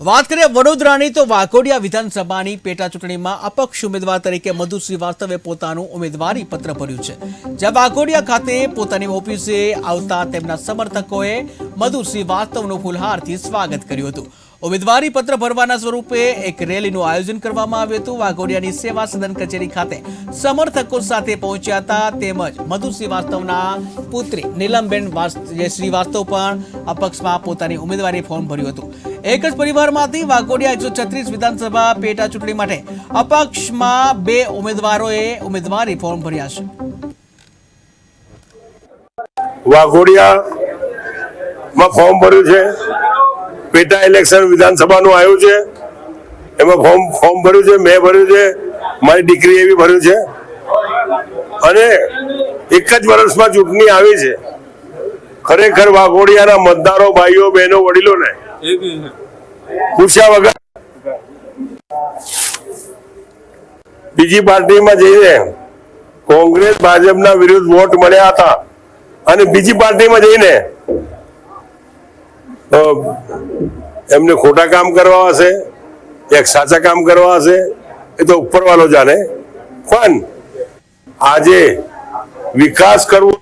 વાત કરીએ વડોદરાની, તો વાઘોડિયા વિધાનસભાની પેટા ચૂંટણીમાં અપક્ષ ઉમેદવાર તરીકે મધુ શ્રીવાસ્તવે પોતાનું ઉમેદવારી પત્ર ભર્યું છે. જ્યાં વાઘોડિયા ખાતે પોતાની ઓફિસે આવતા તેમના સમર્થકોએ મધુ શ્રીવાસ્તવનું ફુલહારથી સ્વાગત કર્યું હતું. ઉમેદવારી પત્ર ભરવાના સ્વરૂપે એક રેલીનું આયોજન કરવામાં આવ્યું હતું. વાઘોડિયાની સેવા સદન કચેરી ખાતે સમર્થકો સાથે પહોંચ્યા હતા. તેમજ મધુ શ્રીવાસ્તવના પુત્રી નીલમબેન શ્રીવાસ્તવ પણ અપક્ષમાં પોતાની ઉમેદવારી ફોર્મ ભર્યું હતું. એક જ પરિવારમાંથી વાઘોડિયા એકસો છત્રીસ વિધાનસભા પેટા ચૂંટણી માટે અપક્ષમાં બે ઉમેદવારોએ ઉમેદવારી ફોર્મ ભર્યા છે. વાઘોડિયામાં ફોર્મ ભર્યું છે. પેટા ઇલેક્શન વિધાનસભાનું આવ્યું છે. એમાં ફોર્મ ફોર્મ ભર્યું છે, મેં ભર્યું છે, મારી દીકરી એવી ભર્યું છે. અને એક જ વર્ષમાં ચૂંટણી આવી છે. ખરેખર વાઘોડિયાના મતદારો, ભાઈઓ, બહેનો, વડીલોને પૂછ્યા વગર બીજી પાર્ટીમાં જઈને કોંગ્રેસ, ભાજપના વિરુદ્ધ વોટ મળ્યા હતા. અને બીજી પાર્ટીમાં જઈને એમને ખોટા કામ કરવા હશે, એક સાચા કામ કરવા હશે, એ તો ઉપરવાળો જાણે. પણ આજે વિકાસ કરવો